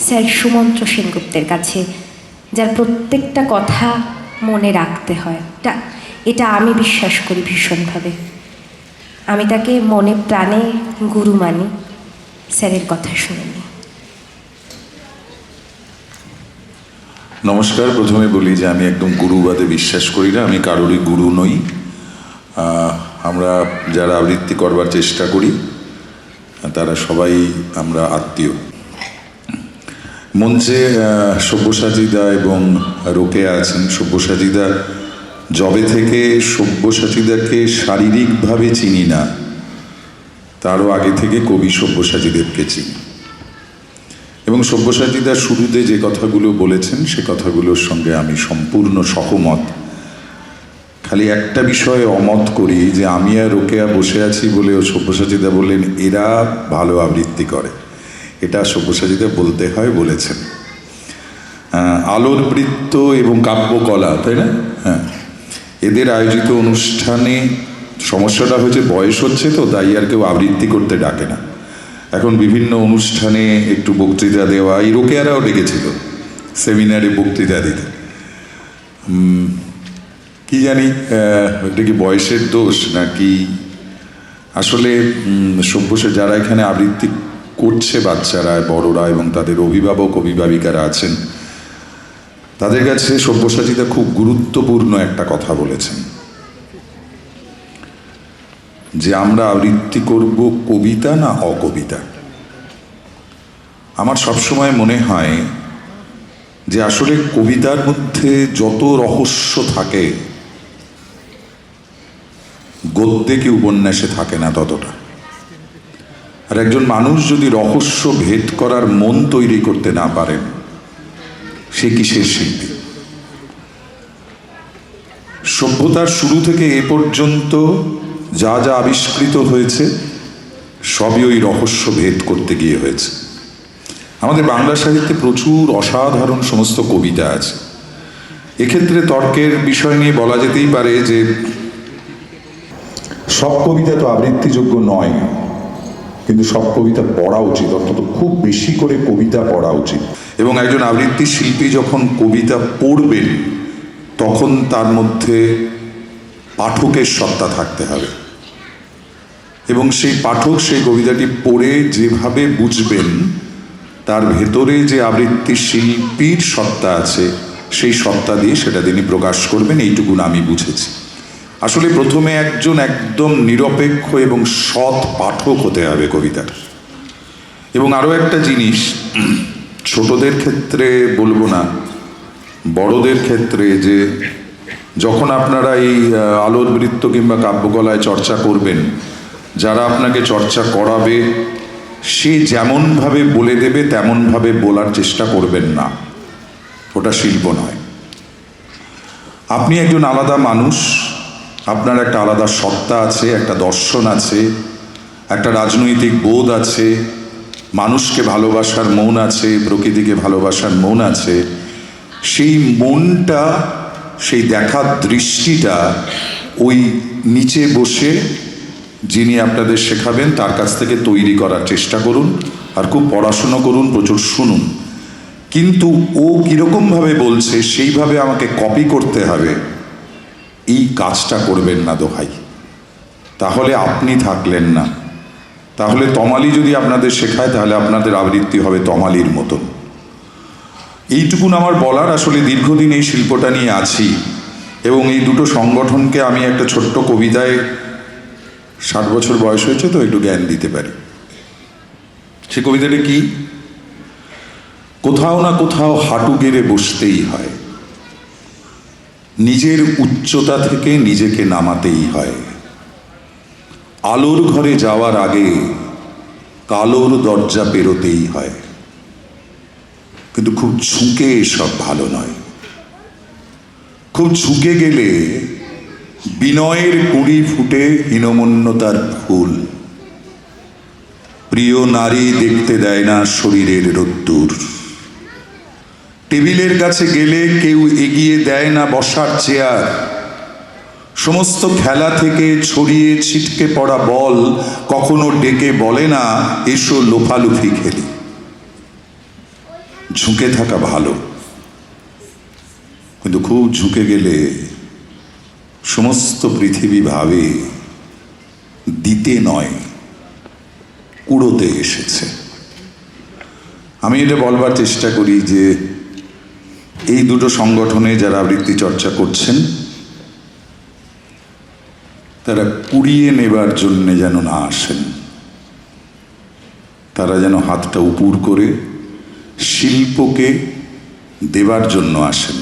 Sir Sumantra সেনগুপ্তের কাছে, যার প্রত্যেকটা কথা মনে রাখতে হয়। এটা এটা আমি বিশ্বাস করি ভীষণভাবে। আমি তাকে মনে প্রাণে গুরু মানি, স্যারের কথা শুনিনি। নমস্কার, প্রথমে বলি যে আমি একদম গুরুবাদে বিশ্বাস করি না, আমি কারোরই গুরু নই। আমরা যারা আবৃত্তি করবার চেষ্টা করি, তারা সবাই আমরা আত্মীয়। মঞ্চে সব্যসাচীদা এবং রোকেয়া আছেন। সব্যসাচীদা জবে থেকে সব্যসাচীদাকে শারীরিকভাবে চিনি না। তারও আগে থেকে কবি সব্যসাচীদেবকে চিনি। এবং সব্যসাচীদা শুরুতে যে কথাগুলো বলেছেন, সে কথাগুলোর সঙ্গে আমি সম্পূর্ণ সহমত। খালি একটা বিষয়ে অমত করি যে, আমি আর রোকেয়া বসে আছি বলে ও সব্যসাচীদা বললেন, এরা ভালো আবৃত্তি করে। এটা সব্যসাচীদা বলতে হয়, বলেছেন। আলোর বৃত্ত এবং কাব্যকলা, তাই না? হ্যাঁ। এদের আয়োজিত অনুষ্ঠানে সমস্যাটা হচ্ছে বয়স হচ্ছে তো, তাই আর কেউ আবৃত্তি করতে ডাকে না। এখন বিভিন্ন অনুষ্ঠানে একটু বক্তৃতা দেওয়া এই রোকেয়ারাও ডেকেছিল, সেমিনারে বক্তৃতা দিতে। কি জানি এটা কি বয়সের দোষ নাকি? আসলে সভ্যসে যারা এখানে আবৃত্তি করছে বাচ্চারা, বড়রা এবং তাদের অভিভাবক, অভিভাবিকারা আছেন। তাদের কাছে সব্যসাচীতা খুব গুরুত্বপূর্ণ একটা কথা বলেছেন। যে আমরা আবৃত্তি করব কবিতা না অকবিতা? আমার সবসময় মনে হয় যে আসলে কবিতার মধ্যে যত রহস্য থাকে, গদ্যে কি উপন্যাসে থাকে না ততটা। আর একজন মানুষ যদি রহস্য ভেদ করার মন তৈরি করতে না পারেন, সে কিসের শিল্পী? সভ্যতার শুরু থেকে এ পর্যন্ত যা যা আবিষ্কৃত হয়েছে, সবই ওই রহস্য ভেদ করতে গিয়ে হয়েছে। আমাদের বাংলা সাহিত্যে প্রচুর অসাধারণ সমস্ত কবিতা আছে। এক্ষেত্রে তর্কের বিষয় নিয়ে বলা যেতেই পারে যে, সব কবিতা তো আবৃত্তিযোগ্য নয়। কিন্তু সব কবিতা পড়া উচিত, অন্তত খুব বেশি করে কবিতা পড়া উচিত। এবং একজন আবৃত্তি শিল্পী যখন কবিতা পড়বেন তখন তার মধ্যে পাঠকের সত্তা থাকতে হবে। এবং সেই পাঠক সেই কবিতাটি পড়ে যেভাবে বুঝবেন, তার ভেতরে যে আবৃত্তি শিল্পীর সত্তা আছে, সেই সত্তা দিয়ে সেটা তিনি প্রকাশ করবেন, এইটুকুন আমি বুঝেছি। আসলে প্রথমে একজন একদম নিরপেক্ষ এবং সৎ পাঠক হতে হবে কবিতার। এবং আরও একটা জিনিস, ছোটদের ক্ষেত্রে বলব না, বড়দের ক্ষেত্রে যে যখন আপনারা এই আলোর বৃত্ত কিংবা কাব্যকলায় চর্চা করবেন, যারা আপনাকে চর্চা করাবে, সে যেমনভাবে বলে দেবে, তেমনভাবে বলার চেষ্টা করবেন না। ওটা শিল্প নয়। আপনি একজন আলাদা মানুষ আপনার একটা আলাদা সত্তা আছে, একটা দর্শন আছে, একটা রাজনৈতিক বোধ আছে, মানুষকে ভালোবাসার মন আছে, প্রকৃতিকে ভালোবাসার মন আছে। সেই মনটা, সেই দেখার দৃষ্টিটা ওই নিচে বসে যিনি আপনাদের শেখাবেন, তার কাছ থেকে তৈরি করার চেষ্টা করুন আর খুব পড়াশুনো করুন, প্রচুর শুনুন। কিন্তু ও কীরকমভাবে বলছে, সেইভাবে আমাকে কপি করতে হবে। এই কাজটা করবেন না দোহাই তাহলে আপনি থাকলেন না। তাহলে তমালি যদি আপনাদের শেখায়, তাহলে আপনাদের আবৃত্তি হবে তমালির মতন। এইটুকুন আমার বলার, আসলে দীর্ঘদিন এই শিল্পটা নিয়ে আছি এবং এই দুটো সংগঠনকে আমি একটা ছোট্ট কবিতায় ষাট বছর বয়স হয়েছে তো, একটু জ্ঞান দিতে পারি। সে কবিতাটা কি? কোথাও না কোথাও হাঁটু গেড়ে বসতেই হয়। নিজের উচ্চতা থেকে নিজেকে নামাতেই হয়। আলোর ঘরে যাওয়ার আগে কালোর দরজা পেরোতেই হয়। কিন্তু খুব ঝুঁকে এসব ভালো নয়। খুব ঝুঁকে গেলে বিনয়ের কুড়ি ফুটে হীনমন্যতার ফুল। প্রিয় নারী দেখতে দেয় না শরীরের রোদ্দুর। টেবিলের কাছে গেলে কেউ এগিয়ে দেয় না বসার চেয়ার। সমস্ত খেলা থেকে ছড়িয়ে ছিটকে পড়া বল কখনো ডেকে বলে না, এসো লোফালুফি খেলি। ঝুঁকে থাকা ভালো। কিন্তু খুব ঝুঁকে গেলে সমস্ত পৃথিবী ভাবে দিতে নয়, কুড়োতে এসেছে। আমি এটা বলবার চেষ্টা করি যে এই দুটো সংগঠনে যারা আবৃত্তি চর্চা করছেন, তারা কুড়িয়ে নেবার জন্যে যেন না আসেন। তারা যেন হাতটা উপুর করে শিল্পকে দেবার জন্য আসেন।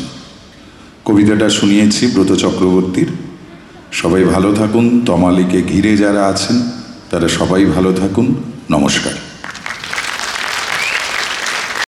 কবিতাটা শুনিয়েছি ব্রত চক্রবর্তীর। সবাই ভালো থাকুন, তমালিকে ঘিরে যারা আছেন, তারা সবাই ভালো থাকুন। নমস্কার।